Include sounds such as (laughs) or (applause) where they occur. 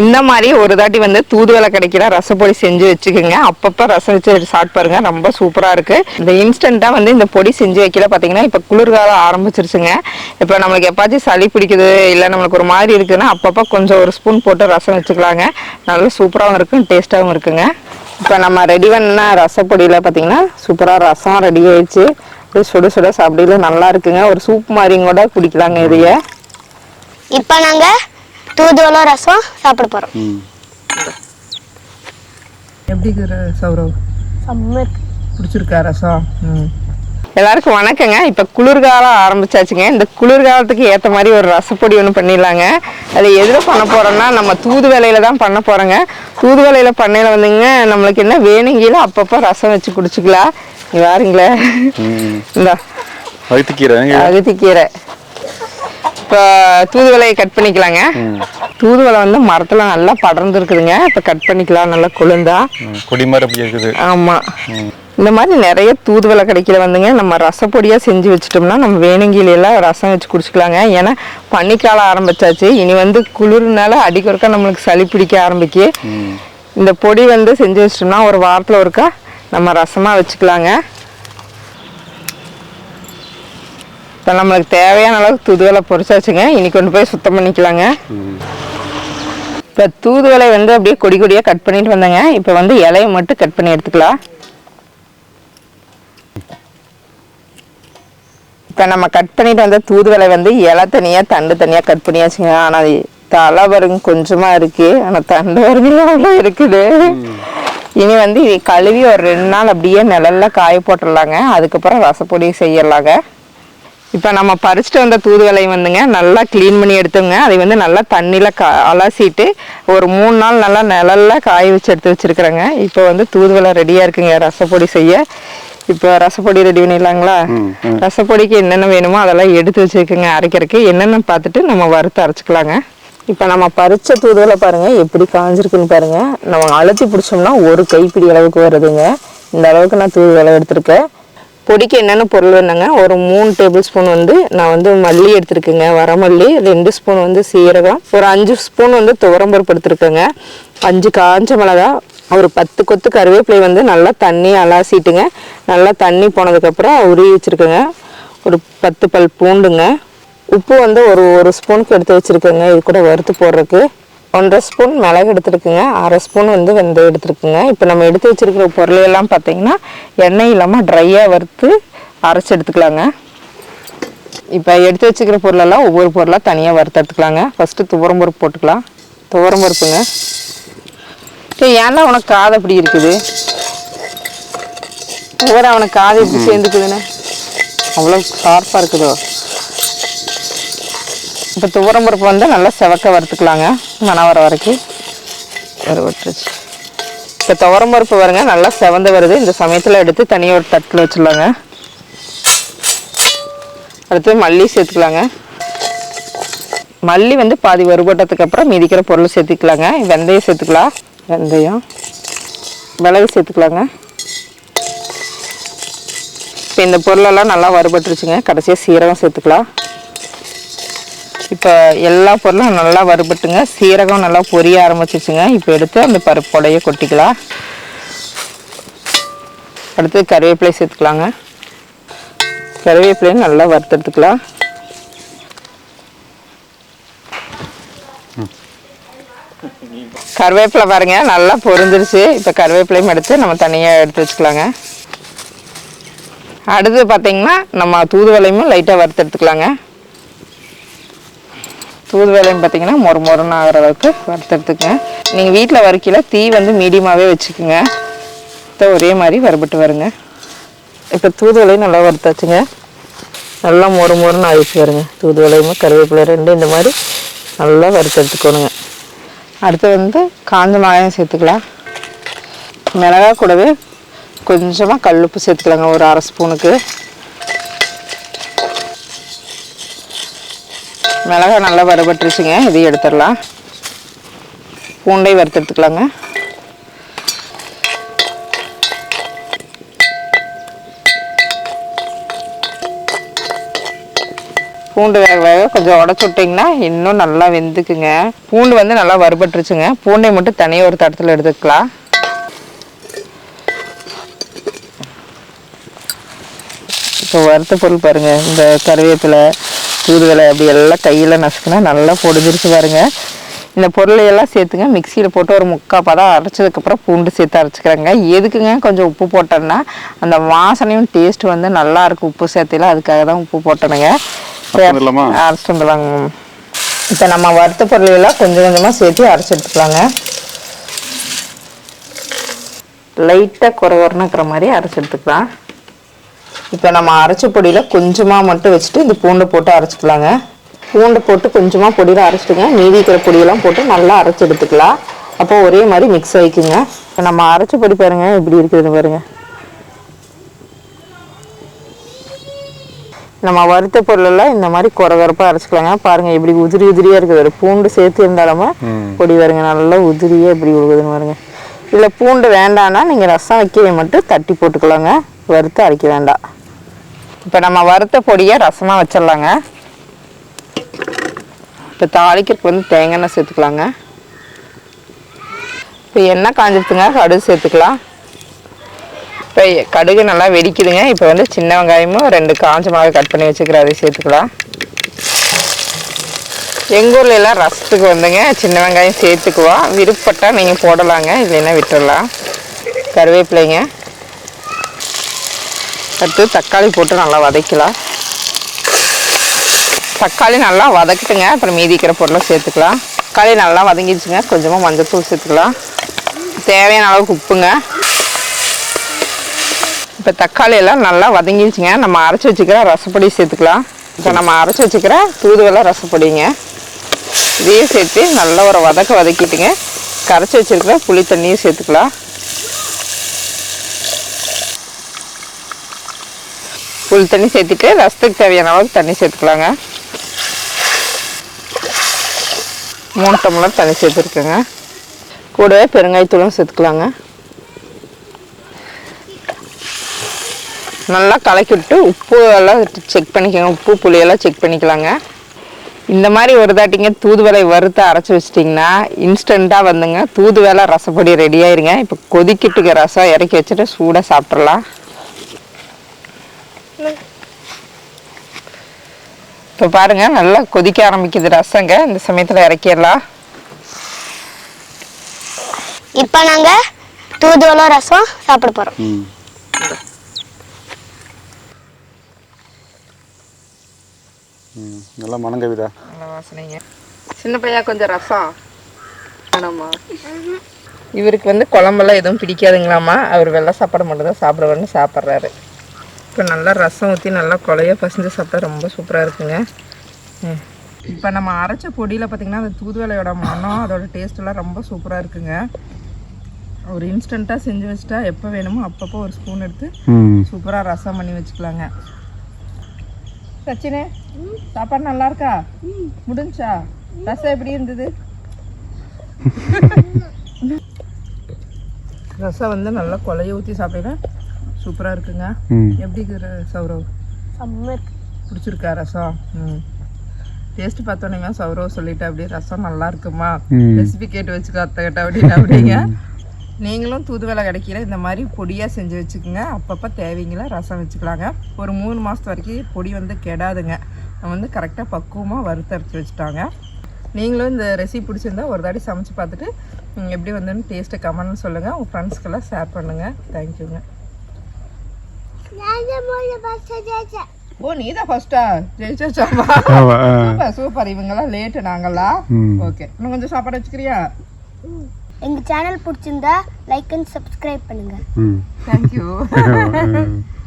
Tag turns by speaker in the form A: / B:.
A: இந்த மாதிரி ஒரு தாட்டி வந்து தூதுவளை கிடைக்கிற ரசப்பொடி செஞ்சு வச்சுக்கோங்க. அப்பப்போ ரசம் வச்சு சாப்பிட்டு பாருங்க ரொம்ப சூப்பராக இருக்கு. இந்த இன்ஸ்டண்ட்டாக வந்து இந்த பொடி செஞ்சு வைக்கல பார்த்தீங்கன்னா இப்போ குளிர்காலம் ஆரம்பிச்சிருச்சுங்க. இப்போ நம்மளுக்கு எப்பாச்சும் சளி பிடிக்குது இல்லை நம்மளுக்கு ஒரு மாதிரி இருக்குன்னா அப்பப்போ கொஞ்சம் ஒரு ஸ்பூன் போட்டு ரசம் வச்சுக்கலாங்க. நல்லா சூப்பராகவும் இருக்கும் டேஸ்ட்டாகவும் இருக்குங்க. இப்போ நம்ம ரெடி பண்ண ரசப்பொடியில் பார்த்தீங்கன்னா சூப்பராக ரசம் ரெடி ஆயிடுச்சு. அப்படியே சுட சுட சாப்பிடல நல்லா இருக்குங்க. ஒரு சூப் மாதிரியும் கூட குடிக்கலாங்க இதையே.
B: இப்போ நாங்கள் தூதுவளை ரசம் சாப்பிட போறோம்.
C: ம்.
A: எப்படி சௌரவ். பிடிச்சிருக்கா ரசம்? எல்லாருக்கும் வணக்கங்க. இப்போ குளிர்காலம் ஆரம்பிச்சாச்சுங்க. இந்த குளிர்காலத்துக்கு ஏற்ற மாதிரி ஒரு ரசப்பொடி ஒன்று பண்ணிடலாங்க. அது எதில் பண்ண போகிறோம்னா நம்ம தூது வேலையில தான் பண்ண போகிறோங்க தூது வேலையில் பண்ணையில் வந்துங்க நம்மளுக்கு என்ன வேணுங்கில அப்பப்போ ரசம் வச்சு குடிச்சுக்கலாம். நீ வாருங்களே
C: ம்.
A: இந்த.
C: வயிற்றுக்கீரை
A: அகத்திக்கீரை இப்போ தூதுவளையை கட் பண்ணிக்கலாங்க. தூதுவளை வந்து மரத்தில் நல்லா படர்ந்து இருக்குதுங்க இப்போ கட் பண்ணிக்கலாம் நல்லா கொழுந்தா.
C: கொடி மாதிரி அப்படி இருக்குது
A: ஆமாம் இந்த மாதிரி நிறைய தூதுவளை கிடைக்கிற வந்துங்க நம்ம ரசப்பொடியாக செஞ்சு வச்சிட்டோம்னா நம்ம வேணுங்கில எல்லாம் ரசம் வச்சு குடிச்சுக்கலாங்க. ஏன்னா பனிக்காலம் ஆரம்பிச்சாச்சு. இனி வந்து குளிர்னால அடிக்கொருக்கா நம்மளுக்கு சளி பிடிக்க ஆரம்பிக்கு. இந்த பொடி வந்து செஞ்சு வச்சிட்டோம்னா ஒரு வாரத்தில் ஒருக்கா நம்ம ரசமாக வச்சுக்கலாங்க. இப்போ நம்மளுக்கு தேவையான அளவுக்கு தூதுவளை பொரிச்சாச்சுங்க. இனி கொண்டு போய் சுத்தம் பண்ணிக்கலாங்க. இப்போ தூதுவளை வந்து அப்படியே கொடி கொடியாக கட் பண்ணிட்டு வந்தேங்க. இப்போ வந்து இலையை மட்டும் கட் பண்ணி எடுத்துக்கலாம். இப்போ நம்ம கட் பண்ணிட்டு வந்த தூதுவளை வந்து இலை தனியாக தண்டு தனியாக கட் பண்ணியாச்சுங்க. ஆனால் தலை வருங்க கொஞ்சமாக இருக்கு. ஆனால் தண்டு வருங்க இருக்குது. இனி வந்து இதை கழுவி ஒரு ரெண்டு நாள் அப்படியே நிழல்ல காய போட்டுடலாங்க. அதுக்கப்புறம் ரசப்பொடி செய்யலாங்க. இப்போ நம்ம பறிச்சுட்டு வந்த தூதுவளை வந்துங்க நல்லா க்ளீன் பண்ணி எடுத்தோங்க. அதை வந்து நல்லா தண்ணியில் கா அலசிட்டு ஒரு மூணு நாள் நல்லா நிழல்ல காய வச்சு எடுத்து வச்சுருக்குறேங்க. இப்போ வந்து தூதுவளை ரெடியாக இருக்குங்க. ரசப்பொடி செய்ய. இப்போ ரசப்பொடி ரெடி பண்ணிடலாங்களா. ரசப்பொடிக்கு என்னென்ன வேணுமோ அதெல்லாம் எடுத்து வச்சுருக்குங்க. அரைக்கிறதுக்கு என்னென்னு பார்த்துட்டு நம்ம வறுத்து அரைச்சிக்கலாங்க. இப்போ நம்ம பறிச்ச தூதுவளை பாருங்க எப்படி காஞ்சிருக்குன்னு பாருங்க. நம்ம அழுத்தி பிடிச்சோம்னா ஒரு கைப்பிடி அளவுக்கு வருதுங்க. இந்த அளவுக்கு நான் தூதுவளை எடுத்திருக்கேன். பொடிக்கு என்னென்ன பொருள் வேணுங்க? ஒரு மூணு டேபிள் ஸ்பூன் வந்து நான் வந்து மல்லி எடுத்துருக்கேங்க. வரமல்லி ரெண்டு ஸ்பூன் வந்து சீரகம் ஒரு அஞ்சு ஸ்பூன் வந்து துவரம்பருப்பு எடுத்துருக்கேங்க. அஞ்சு காஞ்ச மிளகா ஒரு பத்து கொத்து கருவேப்பிலை வந்து நல்லா தண்ணி அலாசிட்டுங்க. நல்லா தண்ணி போனதுக்கப்புறம் உருவி வச்சுருக்கேங்க. ஒரு பத்து பல் பூண்டுங்க. உப்பு வந்து ஒரு ஒரு ஸ்பூனுக்கு எடுத்து வச்சுருக்கேங்க. இது கூட வறுத்து போடுறதுக்கு. ஒன்றரை ஸ்பூன் மிளகு எடுத்துருக்குங்க அரை ஸ்பூன் வந்து வெந்தயம் எடுத்துருக்குங்க. இப்போ நம்ம எடுத்து வச்சிருக்கிற பொருளையெல்லாம் பார்த்தீங்கன்னா எண்ணெய் இல்லாமல் ட்ரையாக வறுத்து அரைச்சி எடுத்துக்கலாங்க. இப்போ எடுத்து வச்சுக்கிற பொருளெல்லாம் ஒவ்வொரு பொருளாக தனியாக வறுத்து எடுத்துக்கலாங்க. ஃபஸ்ட்டு துவரம்பருப்பு போட்டுக்கலாம். துவரம்பருப்புங்க ஏய் ஏன்டா உனக்கு காது அப்படி இருக்குது. ஒவ்வொரு அவனுக்கு காது எப்படி சேர்ந்துக்குதுன்னு? அவ்வளோ ஷார்ப்பாக இருக்குதோ? இப்போ துவரம் பருப்பு வந்து நல்லா செவக்க வறுத்துக்கலாங்க மனம் வர வரைக்கும் வறுவட்டுருச்சு இப்போ துவரம் பருப்பு வருங்க நல்லா செவந்து வருது. இந்த சமயத்தில் எடுத்து தனியாக ஒரு தட்டில் வச்சுடலாங்க. அடுத்து மல்லி சேர்த்துக்கலாங்க. மல்லி வந்து பாதி வறுபட்டதுக்கு அப்புறம் மிதிக்கிற பொருள் சேர்த்துக்கலாங்க. வெந்தயம் சேர்த்துக்கலாம். வெந்தயம். மிளகு சேர்த்துக்கலாங்க. இப்போ இந்த பொருளெல்லாம் நல்லா வறுபட்டுருச்சுங்க. கடைசியாக சீரகம் சேர்த்துக்கலாம். இப்போ எல்லா பொருளும் நல்லா வறுபட்டுங்க. சீரகம் நல்லா பொரிய ஆரம்பிச்சிச்சுங்க. இப்போ எடுத்து அந்த பருப்போடைய கொட்டிக்கலாம். அடுத்து கருவேப்பிலை சேர்த்துக்கலாங்க. கருவேப்பிலையும் நல்லா வறுத்தெடுத்துக்கலாம். கருவேப்பிலை பாருங்க நல்லா பொருந்துருச்சு இப்போ கருவேப்பிலையும் எடுத்து நம்ம தனியாக எடுத்து வச்சுக்கலாங்க. அடுத்து பார்த்தீங்கன்னா நம்ம தூதுவளையும் லைட்டாக வறுத்து தூது தூதுவளையும் பார்த்தீங்கன்னா மொறு மொறுன்னு ஆகிற அளவுக்கு வறுத்தெடுத்துக்கங்க. நீங்கள் வீட்டில் வறுக்கல தீ வந்து மீடியமாகவே வச்சுக்கோங்க. இப்போ ஒரே மாதிரி வறுபட்டு வருங்க. இப்போ தூதுவளையும் நல்லா வறுத்தாச்சுங்க. நல்லா மொறு மொறுன்னு ஆயிடுச்சு வருங்க தூதுவளையும் கருவேப்பிலை ரெண்டும் இந்த மாதிரி நல்லா வறுத்து எடுத்துக்கணுங்க அடுத்து வந்து காஞ்ச மிளகாயும் சேர்த்துக்கலாம். மிளகா கூடவே கொஞ்சமாக கல்லுப்பு சேர்த்துக்கலாங்க ஒரு அரை ஸ்பூனுக்கு. மிளகா நல்லா வறுபட்டுருச்சுங்க. இதையும் எடுத்துடலாம். பூண்டை வறுத்து எடுத்துக்கலாங்க பூண்டு வேக வேக கொஞ்சம் உடச்சி விட்டிங்கன்னா இன்னும் நல்லா வெந்துக்குங்க. பூண்டு வந்து நல்லா வறுபட்டுருச்சுங்க. பூண்டை மட்டும் தனியாக ஒரு தடத்தில் எடுத்துக்கலாம். இப்போ வறுத்த பொருள் பாருங்கள் இந்த கருவேப்பிலை தூதுவளை அப்படி எல்லாம் கையில் நசுக்குனா நல்லா பொடிஞ்சிருச்சு பாருங்க. இந்த பொருளை எல்லாம் சேர்த்துங்க. மிக்சியில் போட்டு ஒரு முக்கால் பதம் அரைச்சதுக்கப்புறம் பூண்டு சேர்த்து அரைச்சிக்கிறேங்க. எதுக்குங்க? கொஞ்சம் உப்பு போட்டோன்னா அந்த வாசனையும் டேஸ்ட் வந்து நல்லா இருக்கும் உப்பு சேர்த்தையில. அதுக்காக தான் உப்பு போட்டணுங்க? அரைச்சிட்டு வந்துடலாங்க இப்போ நம்ம வறுத்த பொருள் எல்லாம் கொஞ்சம் கொஞ்சமாக சேர்த்து அரைச்சி எடுத்துக்கலாங்க. லைட்டாக குறவரணுக்கிற மாதிரி அரைச்சி எடுத்துக்கலாம். இப்போ நம்ம அரைச்ச பொடியில் கொஞ்சமாக மட்டும் வச்சுட்டு இந்த பூண்டை போட்டு அரைச்சிக்கலாங்க. பூண்டை போட்டு கொஞ்சமாக பொடியில் அரைச்சிட்டுங்க மீதி இருக்கிற பொடியெல்லாம் போட்டு நல்லா அரைச்சி எடுத்துக்கலாம். அப்போ ஒரே மாதிரி மிக்ஸ் ஆகிக்குங்க இப்போ நம்ம அரைச்ச பொடி பாருங்க இப்படி இருக்குது பாருங்க. நம்ம வறுத்த பொருளெல்லாம் இந்த மாதிரி குறகுறப்பாக அரைச்சிக்கலாங்க. பாருங்க இப்படி உதிரி உதிரியாக இருக்குது. ஒரு பூண்டு சேர்த்து இருந்தாலுமே பொடி வருங்க நல்லா உதிரியாக இப்படி உழுகுதுன்னு பாருங்க. இல்லை பூண்டு வேண்டாம்னா நீங்கள் ரசம் வைக்கவே மட்டும் தட்டி போட்டுக்கலாங்க. வறுத்து அரைக்க வேண்டாம். இப்போ நம்ம வறுத்த பொடியை ரசமாக வச்சிடலாங்க. இப்போ தாளிக்கிறதுக்கு வந்து தேங்காய் எண்ணெய் சேர்த்துக்கலாங்க. இப்போ எண்ணெய் காஞ்சிருத்துங்க கடுகு சேர்த்துக்கலாம். இப்போ கடுகு நல்லா வெடிக்குதுங்க. இப்போ வந்து சின்ன வெங்காயமும் ரெண்டு காஞ்ச மிளகாய் கட் பண்ணி வச்சுக்கிற அதை சேர்த்துக்கலாம். எங்கள் ஊர்ல எல்லாம் ரசத்துக்கு வந்துங்க சின்ன வெங்காயம் சேர்த்துக்குவோம். விருப்பப்பட்டால் நீங்கள் போடலாங்க. இல்லைன்னா விட்டுடலாம் கருவேப்பிலைங்க. அடுத்து தக்காளி போட்டு நல்லா வதக்கலாம். தக்காளி நல்லா வதக்கிட்டுங்க. அப்புறம் மீதி இருக்கிற பொருளை சேர்த்துக்கலாம். தக்காளி நல்லா வதங்கிடுச்சுங்க. கொஞ்சமாக மஞ்சத்தூள் சேர்த்துக்கலாம். தேவையான அளவுக்கு உப்புங்க. இப்போ தக்காளி எல்லாம் நல்லா வதங்கிடுச்சுங்க. நம்ம அரைச்சி வச்சுக்கிற ரசப்பொடி சேர்த்துக்கலாம். இப்போ நம்ம அரைச்சி வச்சுக்கிற தூதுவளை ரசப்பொடிங்க. இதையும் சேர்த்து நல்லா ஒரு வதக்க வதக்கிட்டுங்க. கரைச்சி வச்சிருக்கிற புளி தண்ணியும் சேர்த்துக்கலாம். புல் தண்ணி சேர்த்துட்டு ரசத்துக்கு தேவையான அளவுக்கு தண்ணி சேர்த்துக்கலாங்க. மூணு டம்ளர் தண்ணி சேர்த்துருக்குங்க. கூடவே பெருங்காயத்தூளும் சேர்த்துக்கலாங்க. நல்லா கலக்கி விட்டு உப்பு எல்லாம் செக் பண்ணிக்கோங்க. உப்பு புளியெல்லாம் செக் பண்ணிக்கலாங்க. இந்த மாதிரி ஒரு தாட்டிங்க தூதுவளை வறுத்து அரைச்சி வச்சிட்டிங்கன்னா இன்ஸ்டண்ட்டாக வந்துங்க தூதுவளை ரசப்பொடி ரெடி ஆயிருங்க. இப்போ கொதிக்கிட்டுக்க ரசம் இறக்கி வச்சுட்டு சூடாக சாப்பிட்றலாம் இப்போ பாருங்க நல்லா கொதிக்க ஆரம்பிக்குது ரசங்க. இந்த சமயத்தில் இறக்கிடலாம்.
B: இப்போ நாங்க தூதுவளை ரசம் சாப்பிட போறோம்.
C: ம். ம் நல்லா மணங்கவிதா
A: நல்ல வாசனைங்க. சின்ன பையா கொஞ்சம் ரசம். வேணாமா? இவருக்கு வந்து குழம்பெல்லாம் எதுவும் பிடிக்காதுங்களாமா அவர் வெள்ளை சாப்பாடு மட்டும் தான் சாப்பிடுவேன்னு சாப்பிட்றாரு. இப்போ நல்லா ரசம் ஊற்றி நல்லா கொலைய பசஞ்சு சாப்பிட்டா ரொம்ப சூப்பராக இருக்குங்க. இப்போ நம்ம அரைச்ச பொடியில் பார்த்திங்கன்னா அந்த தூதுவளையோட மனம் அதோட டேஸ்ட்டெல்லாம் ரொம்ப சூப்பராக இருக்குங்க. ஒரு இன்ஸ்டண்ட்டாக செஞ்சு வச்சுட்டா எப்போ வேணுமோ அப்பப்போ ஒரு ஸ்பூன் எடுத்து சூப்பராக ரசம் பண்ணி வச்சுக்கலாங்க. சச்சினே சாப்பாடு நல்லா இருக்கா? முடிஞ்சா? ரசம் எப்படி இருந்தது? (laughs) ரசம் வந்து நல்லா கொலைய ஊற்றி சாப்பிட்டா சூப்பராக இருக்குங்க. எப்படி சௌரவ். பிடிச்சிருக்கா ரசம்? ம். டேஸ்ட் பார்த்தோன்னே சௌரவ் சொல்லிட்டா அப்படியே ரசம் நல்லா இருக்குமா. ரெசிபி கேட்டு வச்சுக்கோ அத்தைக்கிட்ட அப்படின்னு அப்படிங்க. நீங்களும் தூதுவளை கிடைக்கல இந்த மாதிரி பொடியாக செஞ்சு வச்சுக்கோங்க. அப்பப்போ தேவைங்களா ரசம் வச்சுக்கலாங்க. ஒரு மூணு மாதத்து வரைக்கும் பொடி வந்து கெடாதுங்க. நம்ம வந்து கரெக்டாக பக்குவமாக வறுத்தரைச்சி வச்சுட்டாங்க. நீங்களும் இந்த ரெசிபி பிடிச்சிருந்தா ஒரு தாடி சமைச்சு பார்த்துட்டு எப்படி வந்துன்னு டேஸ்ட்டை கமெண்ட்னு சொல்லுங்கள் உங்கள் ஃப்ரெண்ட்ஸ்க்கெல்லாம் ஷேர் பண்ணுங்கள் தேங்க்யூங்க ஓ நீ தான் ஃபர்ஸ்டா
C: ஆ.
A: Super super. இவங்கெல்லாம் லேட்டு நாங்கெல்லாம்
C: ம்.
A: ஓகே இன்னும் கொஞ்சம் சாப்பாடு வச்சுக்கிறியா?
B: எங்க சேனல் பிடிச்சிருந்தா லைக் அண்ட் சப்ஸ்கிரைப் பண்ணுங்க.
C: ம்.
A: தேங்க்யூ (laughs)